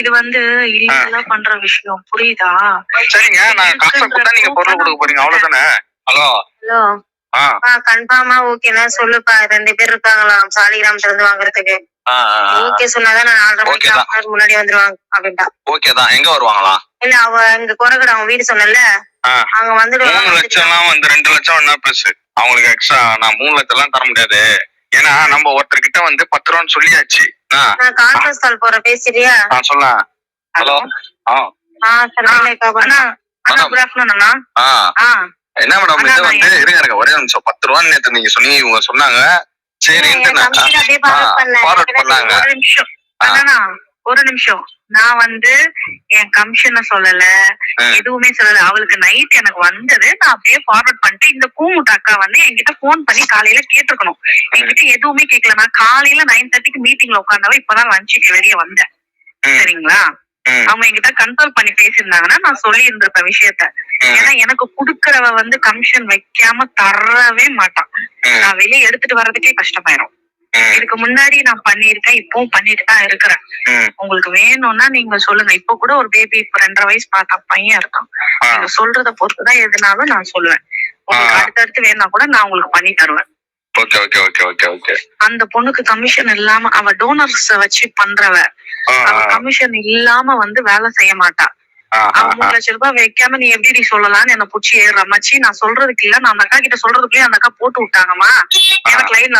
இது வந்து இல்லீகலா பண்ற விஷயம். புரியுதா? சரிங்க நான் காசை கொடுத்தா நீங்க பொருள் கொடுக்க போறீங்க. அவ்வளவுதானே? ஹலோ. ஹலோ. கன்ஃபார்மா ஓகேனா சொல்லுப்பா. ரெண்டு பேர் இருக்காங்களாம் சாலிகிராமத்துல இருந்து வாங்குறதுக்கு. ஓகே சொன்னாதான் நான் நாலரை மணிக்கு முன்னாடி வந்துருவாங்க அப்படின்ட்டா. ஓகே தான். எங்க வருவாங்களா? இல்ல அவ இங்க குறகடை அவன் வீடு சொன்னல. அங்க மூணு வந்துடுவாங்க லட்சம் எல்லாம் வந்து ரெண்டு லட்சம் என்ன பெருசு அவங்களுக்கு எக்ஸ்ட்ரா நான் மூணு லட்சம் எல்லாம் தர முடியாது. ஏன்னா நம்ம ஒருத்தர்கிட்ட வந்து பத்து ரூபான்னு சொல்லியாச்சு கான்ஃபரன்ஸ் கால் போறேன் பேசுறியா நான் சொல்ல. ஹலோ. என்ன மேடம் இது வந்து இருங்க இருங்க ஒரே நிமிஷம். பத்து ரூபான்னு நேத்து நீங்க சொன்னீங்க இவங்க சொன்னாங்க. சரின்ட்டு நான் ஃபார்வர்ட் பண்ணாங்க. ஒரு நிமிஷம். நான் வந்து என் கமிஷனை சொல்லல. எதுவுமே சொல்லல. அவளுக்கு நைட் எனக்கு வந்தது. நான் அப்படியே ஃபார்வர்ட் பண்ணிட்டு இந்த பூமுட்ட அக்கா வந்து என்கிட்ட ஃபோன் பண்ணி காலையில கேட்டிருக்கணும். என்கிட்ட எதுவுமே கேட்கல நான் காலையில நைன் தேர்ட்டிக்கு மீட்டிங்ல உட்காந்தவ இப்பதான் லஞ்சுக்கு வெளியே வந்தேன். சரிங்களா? அவங்க என்கிட்ட கன்சல்ட் பண்ணி பேசியிருந்தாங்கன்னா நான் சொல்லி இருந்திருப்பேன் விஷயத்த ஏன்னா எனக்கு குடுக்கறவ வந்து கமிஷன் வைக்காம தரவே மாட்டான். நான் வெளியே எடுத்துட்டு வர்றதுக்கே கஷ்டமாயிரும். இதுக்கு முன்னாடி நான் பண்ணிருக்கேன் இப்பவும் பண்ணிட்டு தான் இருக்கிறேன். உங்களுக்கு வேணும்னா நீங்க சொல்லுங்க. இப்ப கூட ஒரு பேபி இப்ப ரெண்டரை வயசு பார்த்தா பையன் இருக்கான். நீங்க சொல்றத பொறுத்துதான் எதுனாலும் நான் சொல்லுவேன். உங்களுக்கு. அடுத்தடுத்து வேணா கூட நான் உங்களுக்கு பண்ணி தருவேன். அந்த பொண்ணுக்கு கமிஷன் இல்லாம அவ டோனர்ஸ் வச்சு பண்றவ கமிஷன் இல்லாம வந்து வேலை செய்ய மாட்டா. ஆ, அவ ஆ, மூணு லட்சம் ரூபாய் வைக்காம நீ எப்படி நீ சொல்லலாம்னு என்ன புடிச்சு ஏறுற. மச்சி நான் சொல்றதுக்கு இல்ல. நான் அந்த அக்கா கிட்ட சொல்றதுக்குள்ளே அந்த அக்கா போட்டு விட்டாங்கம்மா. எனக்கு லைன்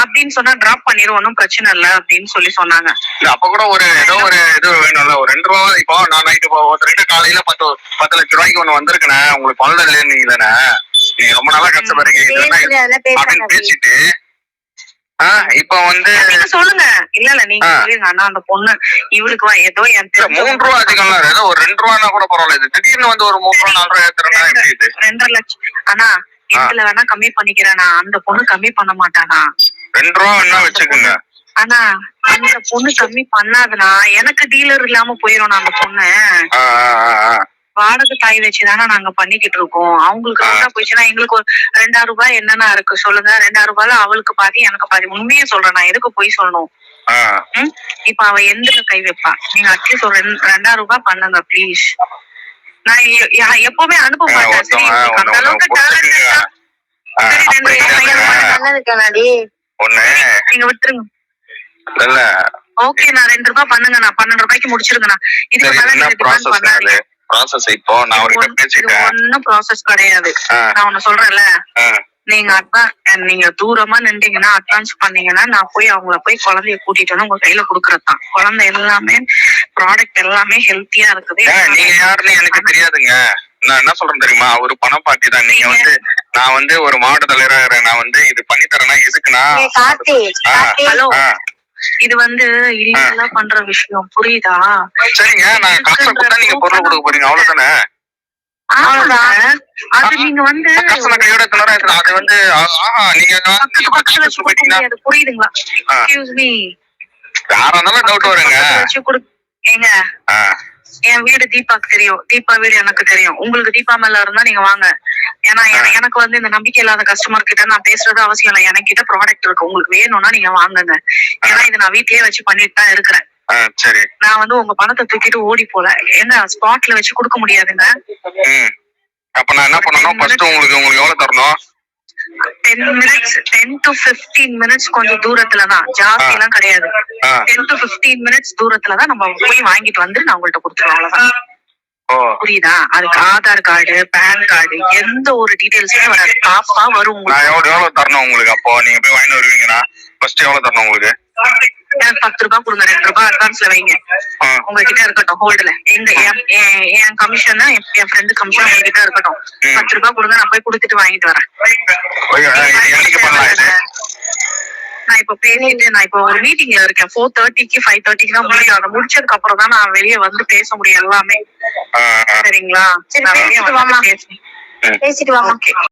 அப்படின்னு சொன்னா டிராப் பண்ணிரும். ஒன்னும் பிரச்சனை இல்ல அப்படின்னு சொல்லி சொன்னாங்க. அப்ப கூட ஒரு ஏதோ ஒரு இது வேணும்ல. ஒரு ரெண்டு ரூபா இப்போ நான் நைட்டு ஒருத்தர்கிட்ட காலையில பத்து பத்து லட்ச ரூபாய்க்கு ஒண்ணு வந்திருக்கனே உங்களுக்கு பணம் இல்லைன்னு தானே நீங்க ரொம்ப நாளா கஷ்டப்படுறீங்க. பேசிட்டு இப்ப வந்து சொல்லுங்க. இல்ல இல்ல நீங்க. சொல்லுங்க அண்ணா அந்த பொண்ணு. இவளுக்கு ஏதோ என் மூணு ரூபா அதிகம் ஏதோ ஒரு ரெண்டு ரூபானா கூட பரவாயில்ல. இது திடீர்னு வந்து ஒரு மூணு ரூபா நாலு ரூபா ஏத்துறேன்னா எப்படி ரெண்டரை லட்சம். இதுல வேணா கம்மி பண்ணிக்கிறேனா? அந்த பொண்ணு கம்மி பண்ண மாட்டானா? ரெண்டு ரூபா வேணா வச்சுக்கோங்க. ஆனா அந்த பொண்ணு கம்மி பண்ணாதுன்னா எனக்கு டீலர் இல்லாம போயிரும் அந்த பொண்ணு. வாடகை தாய் வச்சுதானே நாங்க பண்ணிக்கிட்டு இருக்கோம். அவங்களுக்கு. ரெண்டா போயிடுச்சுன்னா எங்களுக்கு ஒரு ரெண்டாயிரம் ரூபாய் என்னென்ன இருக்கு சொல்லுங்க. ரெண்டாயிரம் ரூபாய்ல அவளுக்கு பாதி எனக்கு பாதி. உண்மையே சொல்றேன். நான் எதுக்கு போய் சொல்லணும்? இப்ப அவ எந்தல கை வைப்பா? நீங்க அட்லீஸ்ட் ஒரு ரெண்டு- ரெண்டாயிரம் ரூபாய் பண்ணுங்க ப்ளீஸ் நான் எப்பவுமே அனுப்ப மாட்டேன் சரி அந்த அளவுக்கு ஒண்ணு. நீங்க விட்டுருங்க. இல்ல. ஓகே நான் ரெண்டு ரூபாய் பண்ணுங்க நான் பன்னெண்டு ரூபாய்க்கு முடிச்சிருக்கேன் இதுக்கு மேல ப்ராசஸ் இப்போ நான் அவர்கிட்ட பேசிட்டேன். ஒண்ணும் ப்ராசஸ் கிடையாது. நான் ஒண்ணு சொல்றேன்ல. நீங்க அட்வான்ஸ் நீங்க தூரமா நின்றீங்கன்னா அட்வான்ஸ் பண்ணீங்கன்னா நான் போய் அவங்கள போய் குழந்தைய கூட்டிட்டு வந்து உங்க கையில குடுக்கறதுதான். குழந்தை எல்லாமே ப்ராடக்ட் எல்லாமே ஹெல்த்தியா இருக்குது. நீங்க யாருன்னு எனக்கு தெரியாதுங்க. நான் என்ன சொல்றேன் தெரியுமா? ஒரு பணம் பாட்டி தான் நீங்க வந்து நான் வந்து ஒரு மாவட்ட தலைவரா நான் வந்து இது பண்ணி தரேன்னா எதுக்குன்னா இது வந்து இல்லீகலா பண்ற விஷயம். புரியுதா? சரிங்க. நான் காசை கொடுத்தா நீங்க பொருள் கொடுக்க போறீங்க. அவ்வளவுதானே? அது நீங்க வந்து. அது வந்து நீங்க பக்கத்துல வச்சு புரியுதுங்களா. எக்ஸ்கியூஸ் மீ யாரா இருந்தாலும் டவுட் வருங்க. வச்சு கொடு ஏங்க. என் வீடு தீபாக்கு தெரியும். தீபா வீடு எனக்கு தெரியும். உங்களுக்கு தீபா மேல இருந்தா நீங்க வாங்க. ஏன்னா எனக்கு வந்து இந்த நம்பிக்கை இல்லாத கஸ்டமர் கிட்ட நான் பேசுறது அவசியம் இல்லை. எனக்கு கிட்ட ப்ராடக்ட் இருக்கு. உங்களுக்கு வேணும்னா நீங்க வாங்குங்க. ஏன்னா இது நான் வீட்லயே வச்சு பண்ணிட்டு தான் இருக்கிறேன். நான் வந்து உங்க பணத்தை தூக்கிட்டு ஓடி போல. ஏங்க ஸ்பாட்ல வச்சு கொடுக்க முடியாதுங்க. அப்ப நான் என்ன பண்ணணும்? ஃபர்ஸ்ட் உங்களுக்கு உங்களுக்கு எவ்வளவு தரணும்? Ten minutes ten to fifteen minutes கொஞ்சம் தூரத்துல தான். ஜாஸ்தி எல்லாம் கிடையாது. டென் டு பிப்டீன் மினிட்ஸ் தூரத்துல தான் நம்ம போய் வாங்கிட்டு வந்து நான் உங்கள்ட்ட கொடுத்துருவோம் அவ்வளவுதான். புரியுதா? அதுக்கு ஆதார் கார்டு பேன் கார்டு எந்த ஒரு டீடைல்ஸுமே வராது. பாப்பா வரும் நான் எவ்வளவு எவ்வளவு தரணும் உங்களுக்கு அப்போ? நீங்க போய் வாங்கிட்டு வருவீங்கன்னா ஃபர்ஸ்ட் எவ்வளவு தரணும் உங்களுக்கு? எனக்கு பத்து ரூபாய் கொடுங்க ரெண்டு ரூபாய் அட்வான்ஸ்ல வைங்க. உங்ககிட்ட இருக்கட்டும் ஹோல்டுல எங்க என்- கமிஷன் என் ஃப்ரெண்டு கமிஷன் உங்ககிட்ட இருக்கட்டும். பத்து ரூபாய் கொடுங்க நான் போய் கொடுத்துட்டு வாங்கிட்டு வரேன் ஓகே, இது என்னைக்கு பண்ணலாம் இது நான் இப்ப பேசிட்டு நான் இப்ப ஒரு மீட்டிங்ல இருக்கேன். ஃபோர் தேர்ட்டிக்கு ஃபைவ் தேர்ட்டிக்கு தான் முடியும். அதை முடிச்சதுக்கு அப்புறம் தான் நான் வெளியே வந்து பேச முடியும் எல்லாமே. சரிங்களா? சரி, நான் வெளியே பேசிட்டு வந்து. பேசுறேன். பேசிட்டு வாமா ஓகே